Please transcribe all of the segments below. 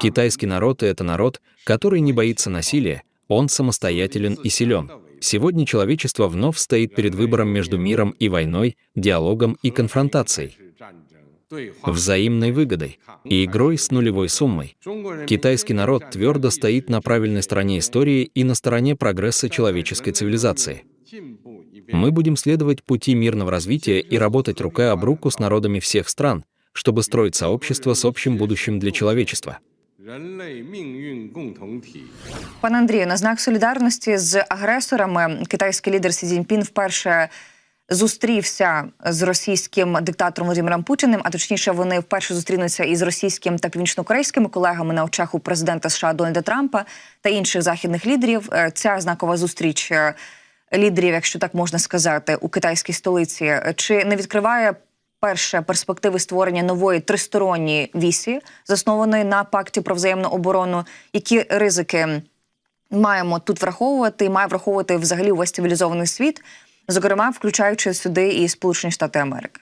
Китайский народ — это народ, который не боится насилия, он самостоятелен и силен. Сегодня человечество вновь стоит перед выбором между миром и войной, диалогом и конфронтацией, взаимной выгодой и игрой с нулевой суммой. Китайский народ твердо стоит на правильной стороне истории и на стороне прогресса человеческой цивилизации. Мы будем следовать пути мирного развития и работать рука об руку с народами всех стран, чтобы строить сообщество с общим будущим для человечества. Пане Андрію, на знак солідарності з агресорами китайський лідер Сі Цзіньпін вперше зустрівся з російським диктатором Володимиром Путіним. А точніше, вони вперше зустрінуться із російським та північнокорейськими колегами на очах у президента США Дональда Трампа та інших західних лідерів. Е, Ця знакова зустріч е, лідерів, якщо так можна сказати, у китайській столиці, е, чи не відкриває перше перспективи створення нової тристоронньої вісі, заснованої на пакті про взаємну оборону, які ризики маємо тут враховувати, і має враховувати взагалі увесь цивілізований світ, зокрема включаючи сюди і Сполучені Штати Америки.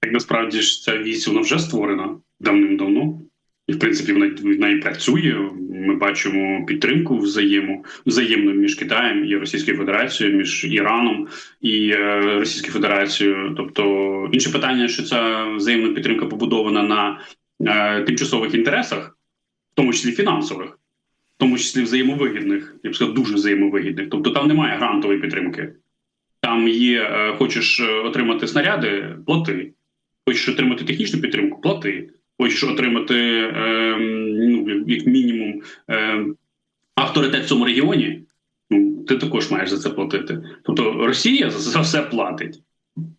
Так насправді ж ця вісь вона вже створена давним-давно. І, в принципі, вона, вона і працює. Ми бачимо підтримку взаєму взаємну між Китаєм і Російською Федерацією, між Іраном і е, Російською Федерацією. Тобто, інше питання, що ця взаємна підтримка побудована на е, тимчасових інтересах, в тому числі фінансових, в тому числі взаємовигідних, я б сказав, дуже взаємовигідних. Тобто там немає грантової підтримки. Там є, е, хочеш е, отримати снаряди, плати. Хочеш отримати технічну підтримку, плати хочеш отримати е, ну, як мінімум е, авторитет в цьому регіоні, ну ти також маєш за це платити. Тобто Росія за, за все платить,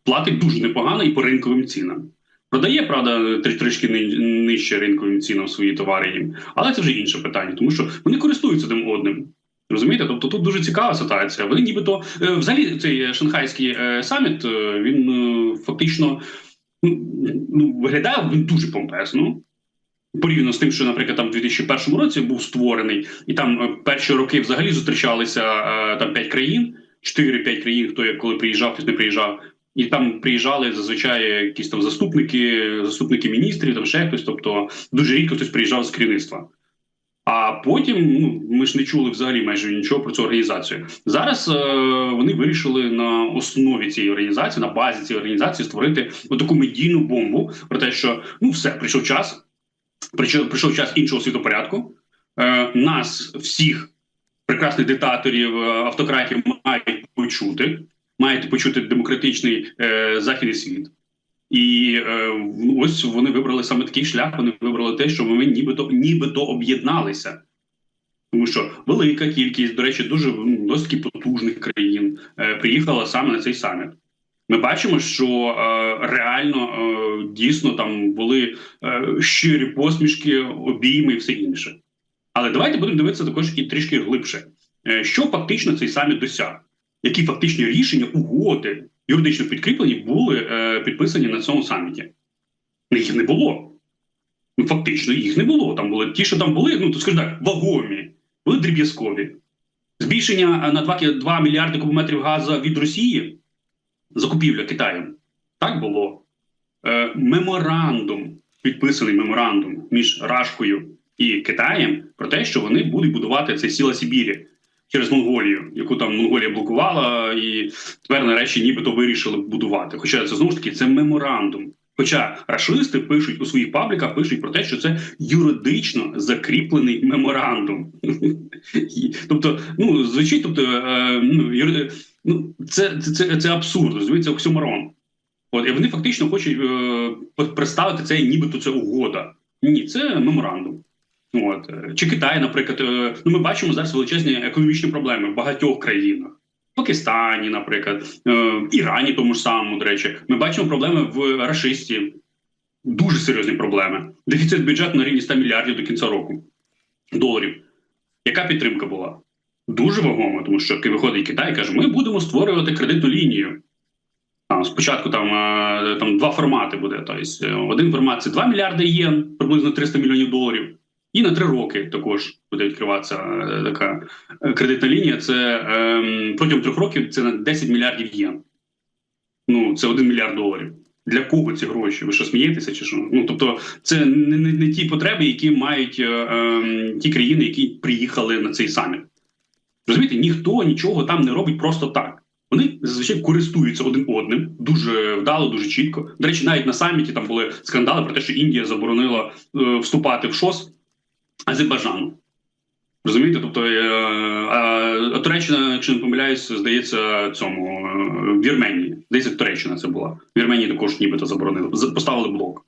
платить дуже непогано і по ринковим цінам. Продає, правда, трішки нижче ринковим цінам свої товари їм, але це вже інше питання, тому що вони користуються тим одним. Розумієте, тобто тут дуже цікава ситуація. Вони нібито е, взагалі цей шанхайський е, саміт е, він фактично ну, виглядає він дуже помпезно. Порівняно з тим, що, наприклад, там в 2001 році був створений, і там е, перші роки взагалі зустрічалися е, там 5 країн, 4-5 країн, хто як коли приїжджав, хтось не приїжджав. І там приїжджали зазвичай якісь там заступники, заступники міністрів, там ще хтось. Тобто дуже рідко хтось приїжджав з керівництва. А потім ну ми ж не чули взагалі майже нічого про цю організацію. Зараз е, вони вирішили на основі цієї організації, на базі цієї організації створити таку медійну бомбу про те, що ну все прийшов час, прийшов, прийшов час іншого світопорядку. Е, Нас всіх прекрасних диктаторів, е, автократів мають почути, мають почути демократичний е, західний світ. І е, ось вони вибрали саме такий шлях. Вони вибрали те, що ми нібито нібито об'єдналися. Тому що велика кількість, до речі, дуже досить потужних країн е, приїхала саме на цей саміт. Ми бачимо, що е, реально е, дійсно там були е, щирі посмішки, обійми і все інше. Але давайте будемо дивитися також і трішки глибше, е, що фактично цей саміт досяг, які фактичні рішення, угоди юридично підкріплені були е, підписані на цьому саміті. Їх не було. Ну, Фактично, їх не було. Там були ті, що там були, ну то скажімо так, вагомі, були дріб'язкові. Збільшення на 2, 2 мільярди кубометрів газу від Росії, закупівля Китаєм. Так було. Е, Меморандум, підписаний меморандум між Рашкою і Китаєм про те, що вони будуть будувати це сіла Сибірі через Монголію, яку там Монголія блокувала, і тепер нарешті нібито вирішили будувати. Хоча це знову ж таки це меморандум. Хоча рашисти пишуть у своїх пабліках, пишуть про те, що це юридично закріплений меморандум. Тобто, ну звучить, тобто е, ну, ну це це, це, абсурд, розуміється, оксюмарон. От і вони фактично хочуть е, представити це, нібито це угода. Ні, це меморандум. От чи Китай, наприклад, е, ну ми бачимо зараз величезні економічні проблеми в багатьох країнах. Пакистані, наприклад, е, Ірані, тому ж самому, до речі, ми бачимо проблеми в рашисті, дуже серйозні проблеми. Дефіцит бюджету на рівні 100 мільярдів до кінця року доларів. Яка підтримка була? Дуже вагома, тому що виходить Китай і каже, ми будемо створювати кредитну лінію. Там, Спочатку там е, там два формати буде. Тобто, один формат це 2 мільярди єн, приблизно 300 мільйонів доларів. І на три роки також буде відкриватися е, така е, кредитна лінія. Це е, протягом трьох років це на 10 мільярдів єн. Ну це 1 мільярд доларів Для кого ці гроші? Ви що смієтеся чи що? Ну тобто, це не, не, не ті потреби, які мають е, е, ті країни, які приїхали на цей саміт. Розумієте, ніхто нічого там не робить просто так. Вони зазвичай користуються один одним дуже вдало, дуже чітко. До речі, навіть на саміті там були скандали про те, що Індія заборонила е, вступати в ШОС Азербайджану. Розумієте? Тобто, е, а Туреччина, якщо не помиляюсь, здається, цьому е, Вірменії. Здається, Туреччина це була. Вірменії також нібито заборонили. Поставили блок.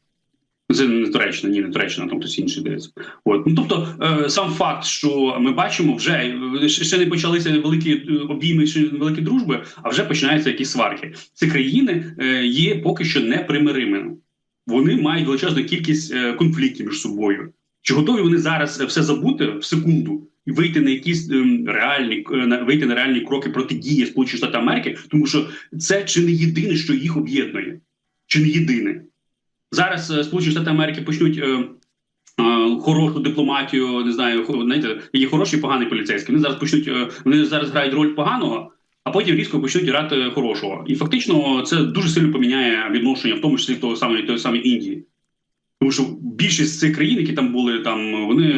Це не Туреччина, ні, не Туреччина, там хтось інший здається. От ну тобто, е, сам факт, що ми бачимо, вже ще не почалися великі обійми, великі дружби, а вже починаються якісь сварки. Ці країни є поки що непримиримими. Вони мають величезну кількість конфліктів між собою. Чи готові вони зараз все забути в секунду і вийти на якісь ем, реальні е, на вийти на реальні кроки протидії Сполучених Штатів Америки, тому що це чи не єдине, що їх об'єднує, чи не єдине. Зараз е, Сполучені Штати Америки почнуть е, хорошу дипломатію, не знаю, знаєте, є хороший і поганий поліцейський. Вони зараз почнуть, вони зараз грають роль поганого, а потім різко почнуть грати хорошого. І фактично це дуже сильно поміняє відношення, в тому числі того самої тої самої Індії. Тому що більшість цих країн, які там були, там вони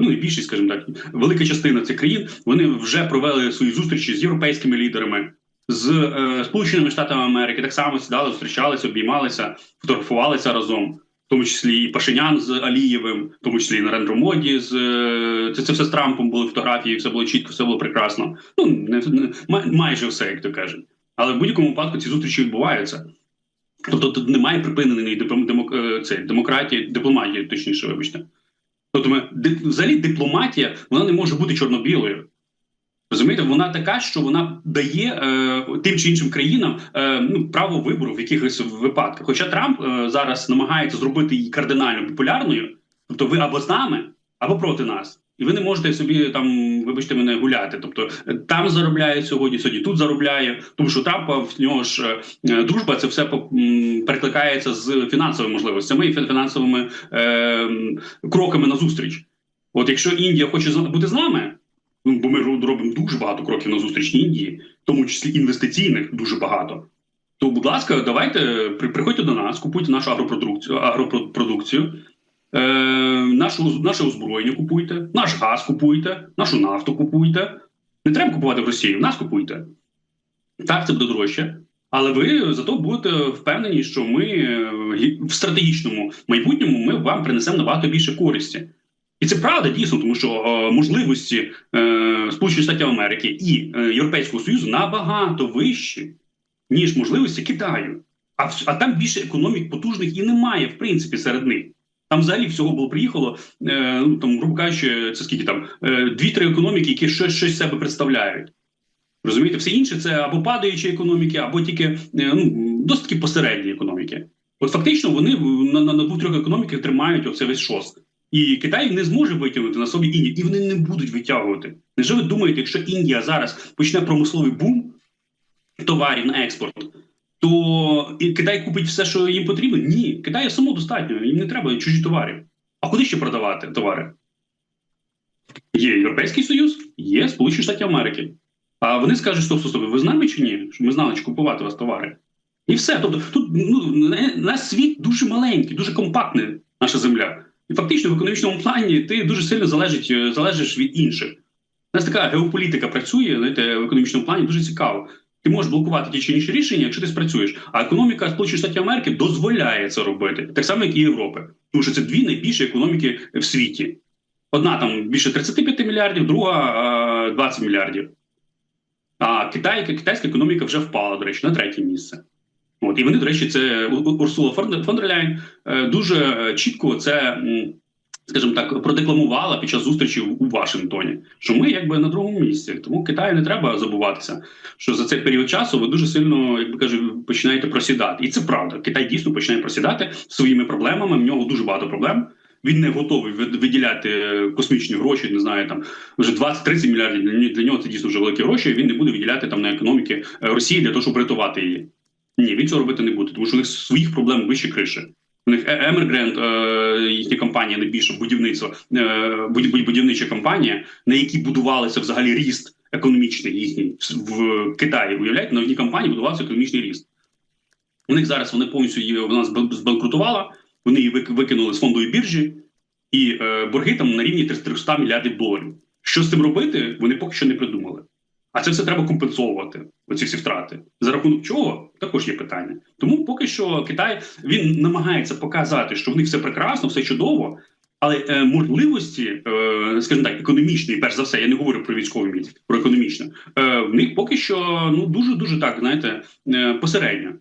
ну не більшість, скажімо так, велика частина цих країн, вони вже провели свої зустрічі з європейськими лідерами, з е, Сполученими Штатами Америки. Так само сідали, зустрічалися, обіймалися, фотографувалися разом, в тому числі і Пашинян з Алієвим, в тому числі і Нарендро Моді з е, це, це все з Трампом були фотографії, все було чітко, все було прекрасно. Ну не, не май- майже все, як то кажуть. Але в будь-якому випадку ці зустрічі відбуваються. Тобто тут немає припиненої е, демократії, дипломатії, точніше, вибачте. Тобто, ми, взагалі дипломатія вона не може бути чорно-білою. Розумієте, вона така, що вона дає е, тим чи іншим країнам е, ну, право вибору в якихось випадках. Хоча Трамп е, зараз намагається зробити її кардинально популярною, тобто ви або з нами, або проти нас. І ви не можете собі там, вибачте мене, гуляти. Тобто е, там заробляє сьогодні, сьогодні тут заробляє, тому що Трампа в нього ж е, дружба це все перекликається з фінансовими можливостями і фін- фінансовими е, кроками на зустріч. От якщо Індія хоче бути з нами, ну бо ми робимо дуже багато кроків на зустріч Індії, в тому числі інвестиційних дуже багато. То, будь ласка, давайте при- приходьте до нас, купуйте нашу агропродукцію, агропродукцію, е, нашу, наше озброєння купуйте, наш газ купуйте, нашу нафту купуйте. Не треба купувати в Росії, в нас купуйте. Так, це буде дорожче. Але ви зато будете впевнені, що ми е, в стратегічному майбутньому ми вам принесемо набагато більше користі. І це правда дійсно, тому що е, можливості е, Сполучених Штатів Америки і е, Європейського Союзу набагато вищі, ніж можливості Китаю. А, а там більше економік потужних і немає, в принципі, серед них. Там взагалі всього було приїхало, е, ну там, грубо кажучи, це скільки там е, дві-три економіки, які щось, щось себе представляють. Розумієте, все інше це або падаючі економіки, або тільки е, ну, досить таки посередні економіки. От фактично вони на, на, на двох-трьох економіках тримають оце весь шост. І Китай не зможе витягнути на собі Індію, і вони не будуть витягувати. Невже ви думаєте, якщо Індія зараз почне промисловий бум товарів на експорт, то і Китай купить все, що їм потрібно? Ні, Китаю самодостатньо, їм не треба чужі товари. А куди ще продавати товари? Є Європейський Союз, є Сполучені Штати Америки. А вони скажуть, стоп, стоп, стоп, ви з нами чи ні? Щоб ми знали, чи купувати у вас товари. І все. Тобто, тут ну, наш світ дуже маленький, дуже компактний, наша земля. І фактично в економічному плані ти дуже сильно залежить, е, залежиш від інших. У нас така геополітика працює знаєте, в економічному плані дуже цікаво. Ти можеш блокувати ті чи інші рішення, якщо ти спрацюєш. А економіка Сполучених Штатів Америки дозволяє це робити, так само, як і Європи. Тому що це дві найбільші економіки в світі. Одна там більше 35 мільярдів, друга 20 мільярдів. А Китай, китайська економіка вже впала, до речі, на третє місце. От і вони, до речі, це Урсула фон дер- Ляйн е, дуже е, чітко це, скажімо так, продекламувала під час зустрічі у Вашингтоні, що ми якби на другому місці. Тому Китаю не треба забуватися, що за цей період часу ви дуже сильно, як би кажуть, починаєте просідати. І це правда. Китай дійсно починає просідати своїми проблемами. В нього дуже багато проблем. Він не готовий виділяти е, космічні гроші, не знаю, там вже 20-30 мільярдів. Для нього- це дійсно вже великі гроші. Він не буде виділяти там на економіки е, Росії для того, щоб рятувати її. Ні, він цього робити не буде, тому що у них своїх проблем вище криші. У них Е- Емергрент, е, їхня компанія найбільша будівництво, е, буд- буд- будівнича компанія, на якій будувалися взагалі ріст економічний їхній в- в Китаї. Уявляєте, на одній компанії будувався економічний ріст. У них зараз вони повністю її вона збанкрутувала. Вони її викинули з фондової біржі, і е, борги там на рівні 300 мільярдів доларів. Що з цим робити, вони поки що не придумали. А це все треба компенсовувати. Оці всі втрати. За рахунок чого також є питання. Тому поки що Китай він намагається показати, що в них все прекрасно, все чудово. Але е, можливості, е, скажімо так, економічні, перш за все, я не говорю про військовий міць, про економічне, е, в них поки що ну дуже дуже так, знаєте, е, посередньо.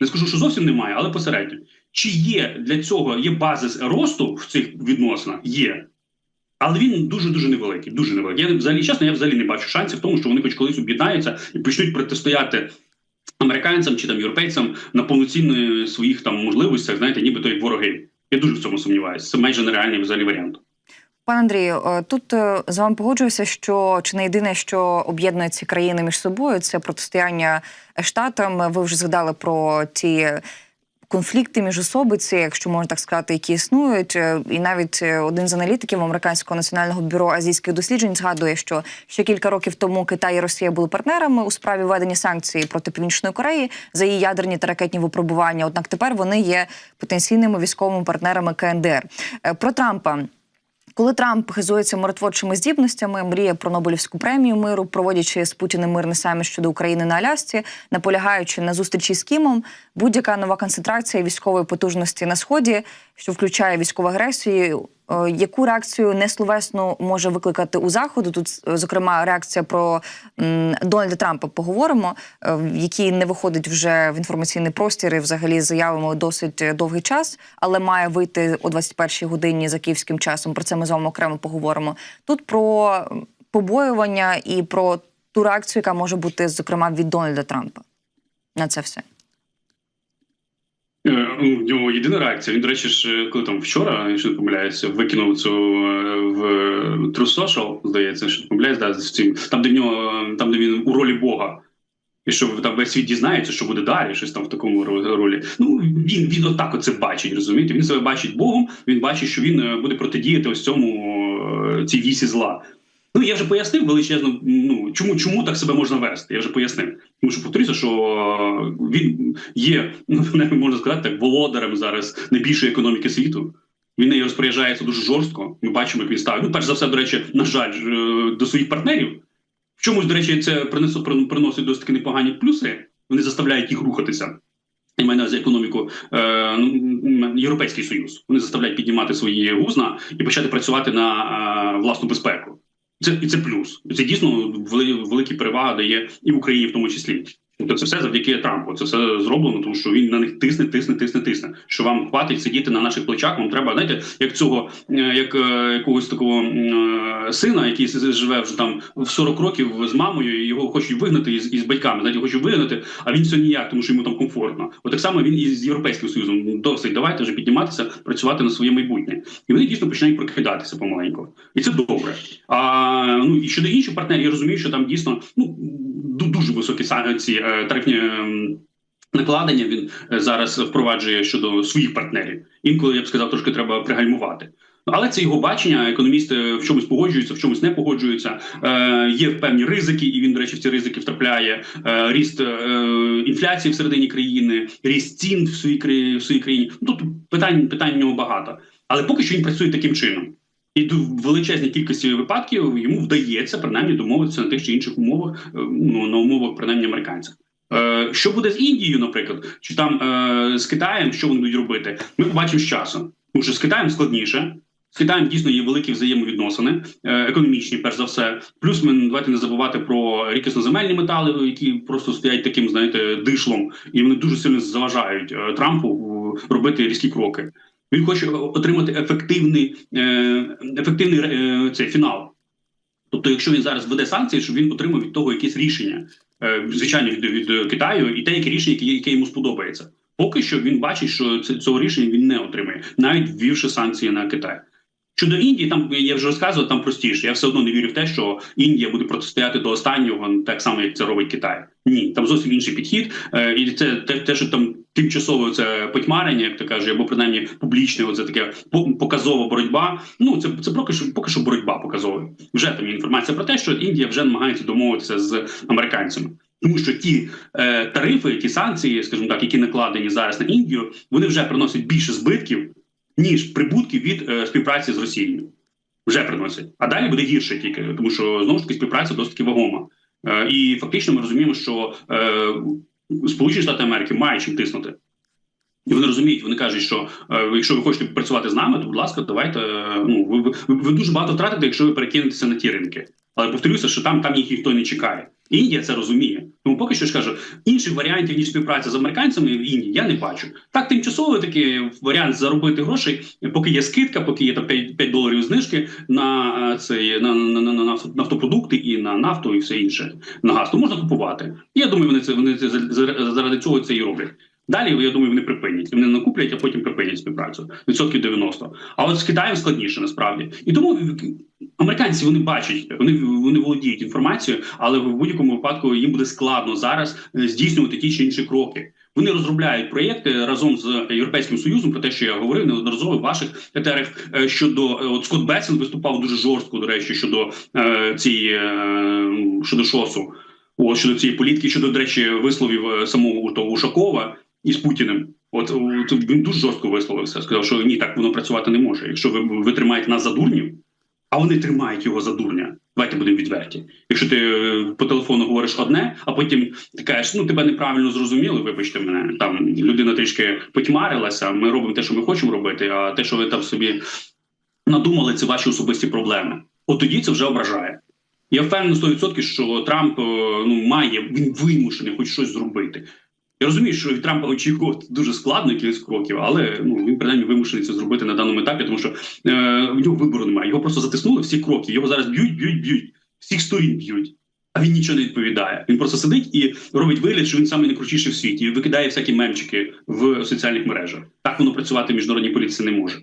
Не скажу, що зовсім немає, але посередньо. Чи є для цього є базис росту в цих відносинах? Є. Але він дуже дуже невеликий. Дуже невеликий. Я взагалі чесно, я взагалі не бачу шансів тому, що вони хоч колись об'єднаються і почнуть протистояти американцям чи там європейцям на повноцінних своїх там можливостях, знаєте, ніби то як вороги. Я дуже в цьому сумніваюся. Це майже нереальний взагалі варіант. Пане Андрію, е, тут е, з вами погоджуюся, що чи не єдине, що об'єднує ці країни між собою, це протистояння штатам. Ви вже згадали про ті конфлікти міжособиці, якщо можна так сказати, які існують. Е, І навіть е, один з аналітиків американського національного бюро азійських досліджень згадує, що ще кілька років тому Китай і Росія були партнерами у справі введення санкцій проти Північної Кореї за її ядерні та ракетні випробування. Однак тепер вони є потенційними військовими партнерами КНДР. Е, Про Трампа. Коли Трамп хизується миротворчими здібностями, мріє про Нобелівську премію миру, проводячи з Путіним мирний саміт щодо України на Алясці, наполягаючи на зустрічі з Кімом, будь-яка нова концентрація військової потужності на сході, що включає військову агресію, яку реакцію несловесну може викликати у заходу? Тут, е, зокрема, реакція про Дональда Трампа поговоримо, е, який не виходить вже в інформаційний простір і взагалі заявами досить е, довгий час, але має вийти о 21-й годині за київським часом. Про це ми з вами окремо поговоримо. Тут про побоювання і про ту реакцію, яка може бути, зокрема, від Дональда Трампа на це все. Е, ну, В нього єдина реакція. Він, до речі, ж, е, коли там вчора, якщо не помиляюся, викинув цю е, в True Social, здається, що не помиляюсь, да, з цим, там, де в нього, е, там, де він у ролі Бога. І що там весь світ дізнається, що буде далі, щось там в такому ролі. Ну він він отак оце бачить, розумієте? Він себе бачить Богом. Він бачить, що він е, буде протидіяти ось цьому е, цій вісі зла. Ну я вже пояснив величезно. Ну чому чому так себе можна вести? Я вже пояснив. Тому що повторюся, що е, він є, ну можна сказати, так володарем зараз найбільшої економіки світу. Він нею розпоряджається дуже жорстко. Ми бачимо, як він ставить. Ну, перш за все, до речі, на жаль, е, до своїх партнерів. В чомусь, до речі, це приносить, досить таки непогані плюси. Вони заставляють їх рухатися. Я маю на увазі економіку е, ну, Європейський Союз. Вони заставляють піднімати свої гузна і почати працювати на е, власну безпеку. Це і це плюс. Це дійсно вели, великі переваги дає і в Україні, в тому числі. Тобто це все завдяки Трампу. Це все зроблено, тому що він на них тисне, тисне, тисне, тисне. Що вам хватить сидіти на наших плечах? Вам треба, знаєте, як цього, е, як е, якогось такого е, сина, який живе вже там в 40 років з мамою, і його хочуть вигнати із, із батьками. Знаєте, хочуть вигнати, а він все ніяк, тому що йому там комфортно. От так само він і з європейським союзом досить. Давайте вже підніматися, працювати на своє майбутнє. І вони дійсно починають прокидатися помаленьку. І це добре. А ну і щодо інших партнерів, я розумію, що там дійсно ну дуже високі са- ці е, тарифні. ем, Накладення він е, зараз впроваджує щодо своїх партнерів. Інколи я б сказав, трошки треба пригальмувати. Але це його бачення. Економісти в чомусь погоджуються, в чомусь не погоджуються. Е, є певні ризики, і він, до речі, в ці ризики втрапляє. Е, ріст е, інфляції всередині країни, ріст цін в своїй в своїй країні. Ну, Тут питань питань в нього багато. Але поки що він працює таким чином. І в величезній кількості випадків йому вдається принаймні домовитися на тих чи інших умовах, е, ну на умовах принаймні американців. Е, Що буде з Індією, наприклад, чи там е, з Китаєм, що вони будуть робити? Ми побачимо з часом. Тому що з Китаєм складніше. З Китаєм дійсно є великі взаємовідносини, е, економічні, перш за все. Плюс ми давайте не забувати про рідкісноземельні метали, які просто стоять таким, знаєте, дишлом, і вони дуже сильно заважають е, Трампу робити різкі кроки. Він хоче отримати ефективний, е, ефективний е, цей фінал. Тобто, якщо він зараз введе санкції, щоб він отримав від того якесь рішення, е, звичайно, від, від Китаю, і те, яке рішення, яке, яке йому сподобається. Поки що він бачить, що цього рішення він не отримає, навіть ввівши санкції на Китай. Щодо Індії, там я вже розказував, там простіше. Я все одно не вірю в те, що Індія буде протистояти до останнього, так само як це робить Китай. Ні, там зовсім інший підхід, е, і це те, те, що там тимчасове це потьмарення, як то каже, або принаймні публічне, оце таке по- показова боротьба. Ну це це поки що поки що боротьба показова. Вже там є інформація про те, що Індія вже намагається домовитися з американцями. Тому що ті е, тарифи, ті санкції, скажімо так, які накладені зараз на Індію, вони вже приносять більше збитків, ніж прибутків від е, співпраці з Росією. Вже приносять. А далі буде гірше тільки, тому що знову ж таки співпраця досить вагома. Е, і фактично ми розуміємо, що е, Сполучені Штати Америки мають чим тиснути. І вони розуміють, вони кажуть, що е, якщо ви хочете працювати з нами, то будь ласка, давайте. е, ну ви, ви, ви дуже багато втратите, якщо ви перекинетеся на ті ринки. Але повторюся, що там там їх ніхто не чекає. Індія це розуміє. Тому поки що ж кажу, інших варіантів ніж співпраця з американцями в Індії я не бачу. Так, тимчасово такий варіант заробити грошей, поки є скидка, поки є там 5, 5 доларів знижки на е, цей на, на, на, на нафтопродукти і на нафту, і все інше на газ, то можна купувати. Я думаю, вони це вони це за- за- заради цього це і роблять. Далі я думаю, вони припинять. Вони накуплять, а потім припинять співпрацю. Відсотків 90. А от з Китаєм складніше насправді. І тому американці вони бачать, вони вони володіють інформацією, але в будь-якому випадку їм буде складно зараз е, здійснювати ті чи інші кроки. Вони розробляють проєкти разом з Європейським Союзом про те, що я говорив неодноразово в ваших етерах е, щодо е, от Скотт Бесен виступав дуже жорстко, до речі, щодо е, цієї щодо ШОСу. От щодо цієї політики, щодо до речі, висловів самого того Із Путіним. От, от він дуже жорстко висловився. Сказав, що ні, так воно працювати не може. Якщо ви, ви тримаєте нас за дурнів, а вони тримають його за дурня. Давайте будемо відверті. Якщо ти е, по телефону говориш одне, а потім ти кажеш, ну тебе неправильно зрозуміли, вибачте мене. Там людина трішки потьмарилася. Ми робимо те, що ми хочемо робити, а те, що ви там собі надумали, це ваші особисті проблеми. От тоді це вже ображає. Я впевнений 100%, що Трамп е, ну має він вимушений хоч щось зробити. Я розумію, що від Трампа очікувати дуже складно якихось кроків, але ну він принаймні вимушений це зробити на даному етапі, тому що е, в нього вибору немає. Його просто затиснули всі кроки. Його зараз б'ють, б'ють, б'ють. Всіх сторін б'ють. А він нічого не відповідає. Він просто сидить і робить вигляд, що він самий найкрутіший в світі, і викидає всякі мемчики в соціальних мережах. Так воно працювати в міжнародній політиці не може.